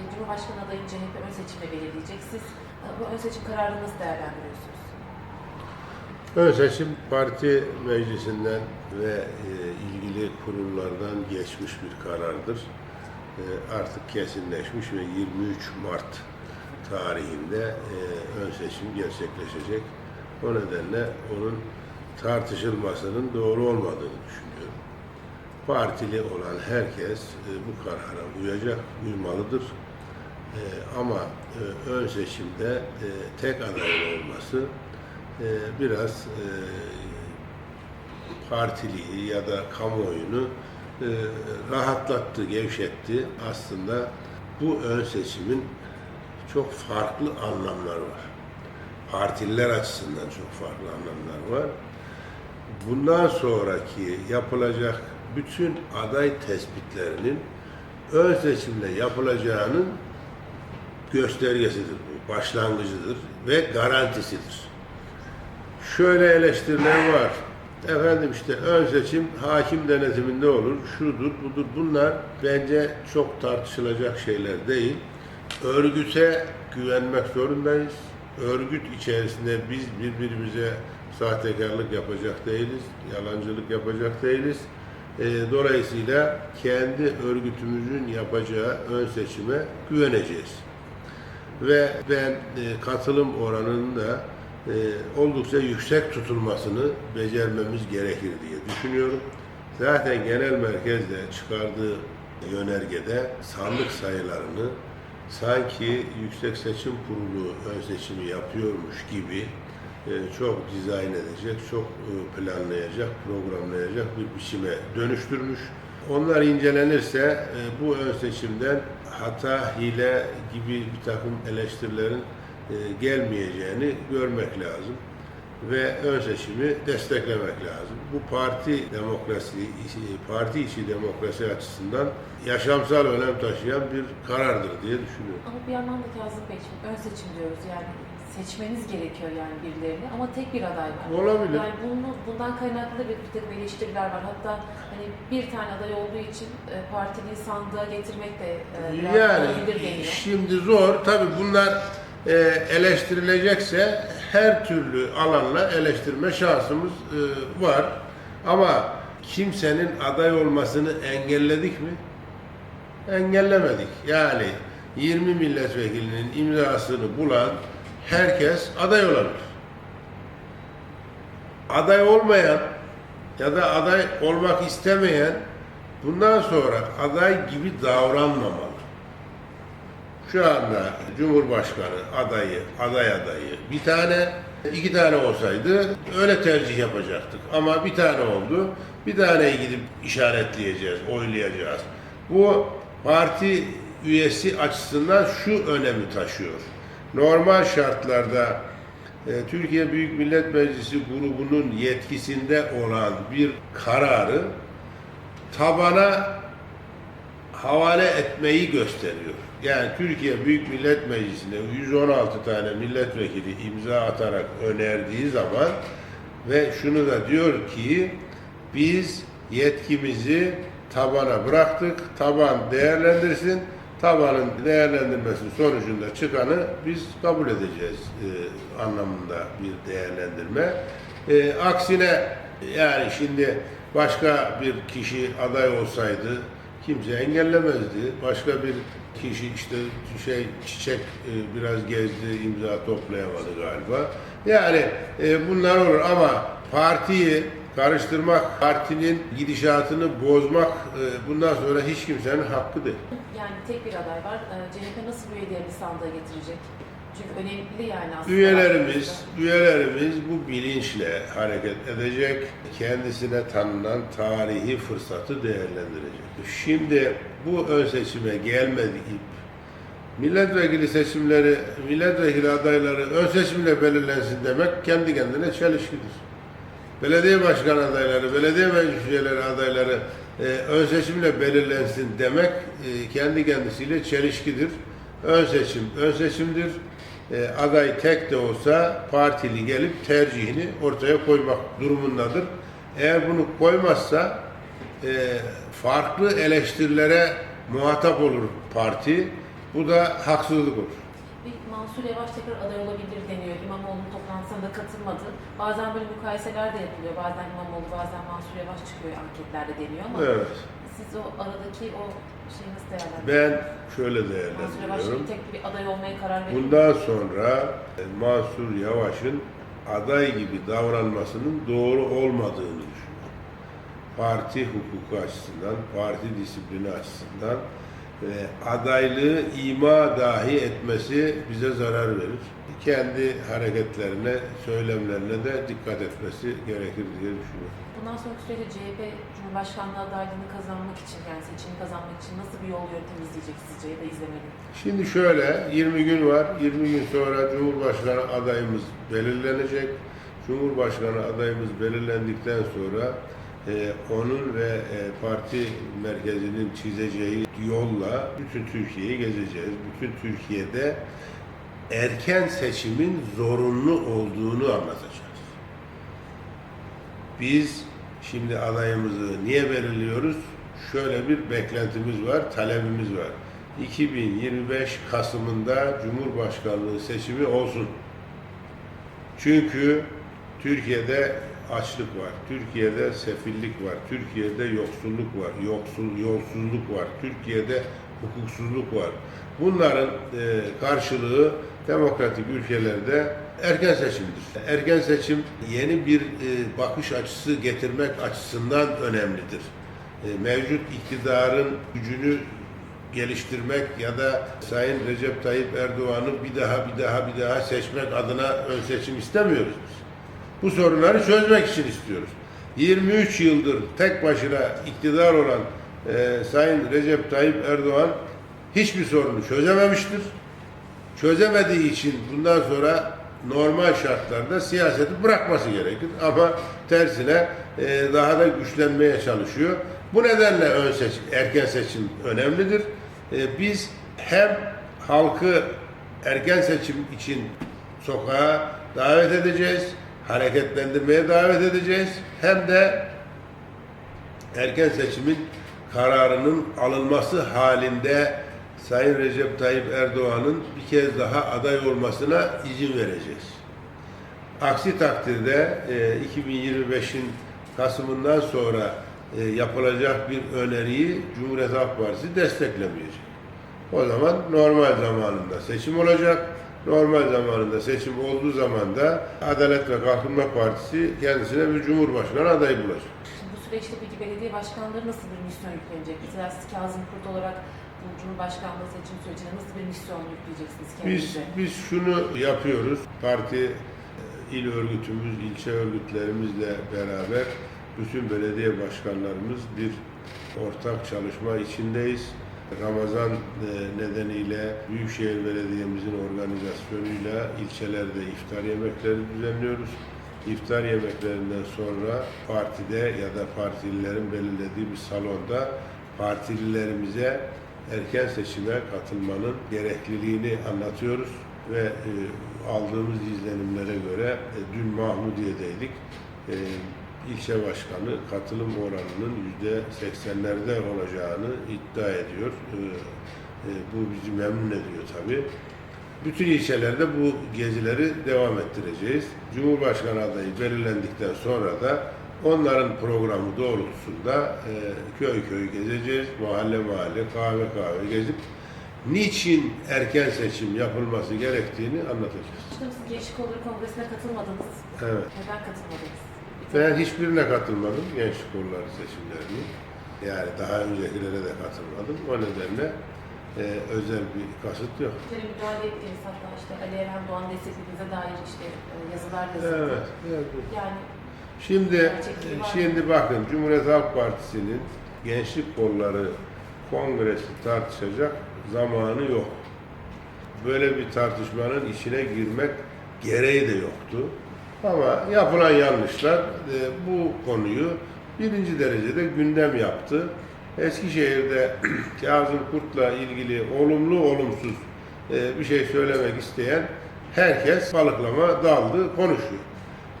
Cumhurbaşkanı adayını CHP ön seçimle belirleyecek. Siz e, bu ön seçim kararını nasıl değerlendiriyorsunuz? Ön seçim parti meclisinden ve e, ilgili kurullardan geçmiş bir karardır. E, artık kesinleşmiş ve 23 Mart tarihinde ön seçim gerçekleşecek. O nedenle onun tartışılmasının doğru olmadığını düşünüyorum. Partili olan herkes bu karara uyacak, uymalıdır. E, ama e, ön seçimde e, tek adayın olması e, biraz e, partiliği ya da kamuoyunu rahatlattı, gevşetti. Aslında bu ön seçimin çok farklı anlamları var. Partililer açısından çok farklı anlamlar var. Bundan sonraki yapılacak bütün aday tespitlerinin ön seçimle yapılacağının göstergesidir bu, başlangıcıdır ve garantisidir. Şöyle eleştiriler var. Efendim işte ön seçim hakim denetiminde olur, şudur budur. Bunlar bence çok tartışılacak şeyler değil. Örgüte güvenmek zorundayız. Örgüt içerisinde biz birbirimize sahtekarlık yapacak değiliz, yalancılık yapacak değiliz. Ee, dolayısıyla kendi örgütümüzün yapacağı ön seçime güveneceğiz ve ben e, katılım oranının da e, oldukça yüksek tutulmasını becermemiz gerekir diye düşünüyorum. Zaten genel merkezde çıkardığı yönergede sandık sayılarını sanki Yüksek Seçim Kurulu ön seçimi yapıyormuş gibi e, çok dizayn edecek, çok planlayacak, programlayacak bir biçime dönüştürmüş. Onlar incelenirse bu ön seçimden hata, hile gibi bir takım eleştirilerin e, gelmeyeceğini görmek lazım ve ön seçimi desteklemek lazım. Bu parti demokrasi, parti içi demokrasi açısından yaşamsal önem taşıyan bir karardır diye düşünüyorum. Ama bir yandan da Kazım Bey, şimdi ön seçim diyoruz yani seçmeniz gerekiyor yani birilerini ama tek bir aday var. Olabilir. Yani bunu, bundan kaynaklı bir, bir takım eleştiriler var. Hatta hani bir tane aday olduğu için e, partiliyi sandığa getirmek de e, biraz Yani deniyor. şimdi zor. Tabii bunlar e, eleştirilecekse her türlü alanla eleştirme şansımız e, var. Ama kimsenin aday olmasını engelledik mi? Engellemedik. Yani 20 milletvekilinin imzasını bulan herkes aday olabilir. Aday olmayan ya da aday olmak istemeyen bundan sonra aday gibi davranmamalı. Şu anda Cumhurbaşkanı adayı, aday adayı bir tane, iki tane olsaydı öyle tercih yapacaktık. Ama bir tane oldu, bir taneyi gidip işaretleyeceğiz, oylayacağız. Bu parti üyesi açısından şu önemi taşıyor. Normal şartlarda e, Türkiye Büyük Millet Meclisi grubunun yetkisinde olan bir kararı tabana havale etmeyi gösteriyor. Yani Türkiye Büyük Millet Meclisi'ne 116 tane milletvekili imza atarak önerdiği zaman ve şunu da diyor ki biz yetkimizi tabana bıraktık. Taban değerlendirsin. Tabanın değerlendirmesinin sonucunda çıkanı biz kabul edeceğiz e, anlamında bir değerlendirme. E, aksine yani şimdi başka bir kişi aday olsaydı kimse engellemezdi. Başka bir kişi işte şey çiçek e, biraz gezdi, imza toplayamadı galiba. Yani e, bunlar olur ama partiyi karıştırmak, partinin gidişatını bozmak e, bundan sonra hiç kimsenin hakkı değil. Yani tek bir aday var. E, CHP nasıl üyelerini sandığa getirecek? Çünkü önemli yani aslında. Üyelerimiz, üyelerimiz bu bilinçle hareket edecek, kendisine tanınan tarihi fırsatı değerlendirecek. Şimdi bu ön seçime gelmedi ip. Milletvekili seçimleri, milletvekili adayları ön seçimle belirlensin demek kendi kendine çelişkidir. Belediye başkan adayları, belediye meclis üyeleri adayları e, ön seçimle belirlensin demek e, kendi kendisiyle çelişkidir. Ön seçim, ön seçimdir. E, aday tek de olsa partili gelip tercihini ortaya koymak durumundadır. Eğer bunu koymazsa e, farklı eleştirilere muhatap olur parti. Bu da haksızlık olur. Bir Mansur Yavaş tekrar aday olabilir deniyor. İmamoğlu'nun toplantısına da katılmadı. Bazen böyle mukayeseler de yapılıyor. Bazen İmamoğlu, bazen Mansur Yavaş çıkıyor anketlerde deniyor ama Evet. siz o aradaki o şeyi nasıl değerlendiriyorsunuz? Ben şöyle Mansur Yavaş değerlendiriyorum. tek bir aday olmaya karar veriyor. Bundan sonra e, Mansur Yavaş'ın aday gibi davranmasının doğru olmadığını düşünüyorum. Parti hukuku açısından, parti disiplini açısından adaylığı ima dahi etmesi bize zarar verir. Kendi hareketlerine, söylemlerine de dikkat etmesi gerekir diye düşünüyorum. Bundan sonraki süreçte CHP Cumhurbaşkanlığı adaylığını kazanmak için yani seçimi kazanmak için nasıl bir yol yöntem izleyecek sizce ya da izlemeli? Şimdi şöyle 20 gün var. 20 gün sonra Cumhurbaşkanı adayımız belirlenecek. Cumhurbaşkanı adayımız belirlendikten sonra e, onun ve e, parti merkezinin çizeceği yolla bütün Türkiye'yi gezeceğiz. Bütün Türkiye'de erken seçimin zorunlu olduğunu anlatacağız. Biz şimdi adayımızı niye belirliyoruz? Şöyle bir beklentimiz var, talebimiz var. 2025 Kasım'ında Cumhurbaşkanlığı seçimi olsun. Çünkü Türkiye'de açlık var, Türkiye'de sefillik var, Türkiye'de yoksulluk var, yoksul, yolsuzluk var, Türkiye'de hukuksuzluk var. Bunların e, karşılığı demokratik ülkelerde erken seçimdir. Erken seçim yeni bir e, bakış açısı getirmek açısından önemlidir. E, mevcut iktidarın gücünü geliştirmek ya da Sayın Recep Tayyip Erdoğan'ı bir daha bir daha bir daha seçmek adına ön seçim istemiyoruz biz. Bu sorunları çözmek için istiyoruz. 23 yıldır tek başına iktidar olan e, Sayın Recep Tayyip Erdoğan hiçbir sorunu çözememiştir. Çözemediği için bundan sonra normal şartlarda siyaseti bırakması gerekir. Ama tersine e, daha da güçlenmeye çalışıyor. Bu nedenle ön seçim, erken seçim önemlidir. E, biz hem halkı erken seçim için sokağa davet edeceğiz, hareketlendirmeye davet edeceğiz. Hem de erken seçimin kararının alınması halinde Sayın Recep Tayyip Erdoğan'ın bir kez daha aday olmasına izin vereceğiz. Aksi takdirde e, 2025'in Kasım'ından sonra e, yapılacak bir öneriyi Cumhuriyet Halk Partisi desteklemeyecek. O zaman normal zamanında seçim olacak. Normal zamanında seçim olduğu zaman da Adalet ve Kalkınma Partisi kendisine bir Cumhurbaşkanı adayı bulacak. Şimdi bu süreçte peki belediye başkanları nasıl bir misyon yüklenecek? Mesela siz Kazım Kurt olarak bu Cumhurbaşkanlığı seçim sürecine nasıl bir misyon yükleyeceksiniz Biz, kendinize? biz şunu yapıyoruz. Parti, e, il örgütümüz, ilçe örgütlerimizle beraber bütün belediye başkanlarımız bir ortak çalışma içindeyiz. Ramazan e, nedeniyle Büyükşehir Belediye'mizin organizasyonuyla ilçelerde iftar yemekleri düzenliyoruz. İftar yemeklerinden sonra partide ya da partililerin belirlediği bir salonda partililerimize erken seçime katılmanın gerekliliğini anlatıyoruz ve e, aldığımız izlenimlere göre e, dün Mahmudiye'deydik. E, ilçe başkanı katılım oranının yüzde seksenlerde olacağını iddia ediyor. E, e, bu bizi memnun ediyor tabii. Bütün ilçelerde bu gezileri devam ettireceğiz. Cumhurbaşkanı adayı belirlendikten sonra da onların programı doğrultusunda e, köy köy gezeceğiz, mahalle mahalle, kahve kahve gezip niçin erken seçim yapılması gerektiğini anlatacağız. Gençlik Kolları Kongresi'ne katılmadınız. Evet. Neden katılmadınız? Ben hiçbirine katılmadım gençlik kolları seçimlerini. Yani daha öncekilere de katılmadım. O nedenle e, özel bir kasıt yok. Kere müdahale ettiğiniz hatta işte Ali Doğan desteklediğinize dair işte e, yazılar yazıldı. Evet. evet. Yani Şimdi şimdi bakın Cumhuriyet Halk Partisi'nin gençlik kolları kongresi tartışacak zamanı yok. Böyle bir tartışmanın içine girmek gereği de yoktu. Ama yapılan yanlışlar e, bu konuyu birinci derecede gündem yaptı. Eskişehir'de Kazım Kurt'la ilgili olumlu olumsuz e, bir şey söylemek isteyen herkes balıklama daldı konuşuyor.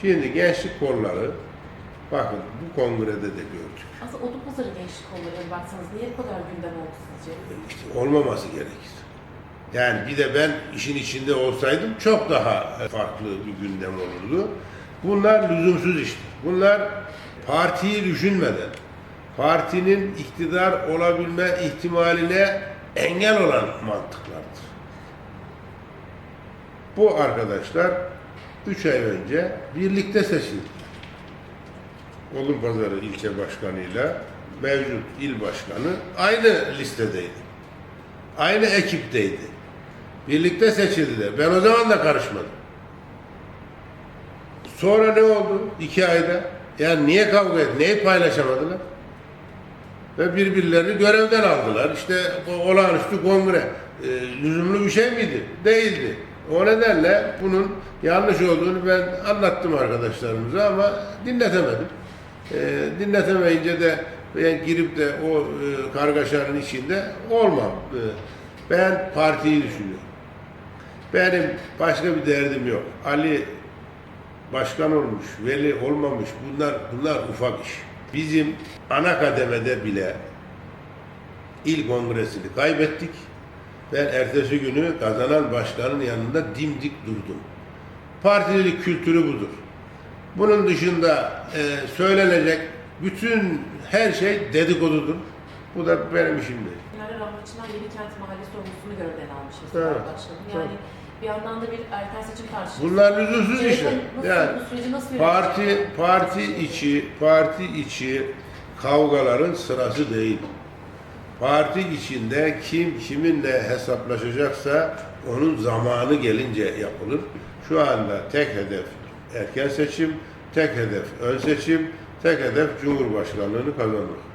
Şimdi gençlik kolları bakın bu kongrede de gördük. aslında Odun Pazarı Gençlik Kolları'na baksanız niye bu kadar gündem oldu sizce? Olmaması gerekir. Yani bir de ben işin içinde olsaydım çok daha farklı bir gündem olurdu. Bunlar lüzumsuz işler. Bunlar partiyi düşünmeden, partinin iktidar olabilme ihtimaline engel olan mantıklardır. Bu arkadaşlar 3 ay önce birlikte seçildi. Odunpazarı ilçe başkanıyla mevcut il başkanı aynı listedeydi. Aynı ekipteydi. Birlikte seçildiler. Ben o zaman da karışmadım. Sonra ne oldu? İki ayda. Yani niye kavga et? Neyi paylaşamadılar? Ve birbirlerini görevden aldılar. İşte o olağanüstü kongre e, lüzumlu bir şey miydi? Değildi. O nedenle bunun yanlış olduğunu ben anlattım arkadaşlarımıza ama dinletemedim. E, dinletemeyince de ben girip de o e, kargaşanın içinde olmam. E, ben partiyi düşünüyorum. Benim başka bir derdim yok. Ali başkan olmuş, veli olmamış bunlar bunlar ufak iş. Bizim ana kademede bile il kongresini kaybettik. Ben ertesi günü kazanan başkanın yanında dimdik durdum. Partililik kültürü budur. Bunun dışında e, söylenecek bütün her şey dedikodudur. Bu da benim işim değil. Yani Rahmetçiler Yeni Kent Mahalle sorumlusunu görevden almış Evet, başkanım. Yani evet. Bir yandan da bir erken seçim tartışması. Bunlar lüzumsuz işler. Nasıl, Yani bu süreci nasıl Parti yönetecek? parti içi parti içi kavgaların sırası değil. Parti içinde kim kiminle hesaplaşacaksa onun zamanı gelince yapılır. Şu anda tek hedef erken seçim, tek hedef ön seçim, tek hedef Cumhurbaşkanlığını kazanmak.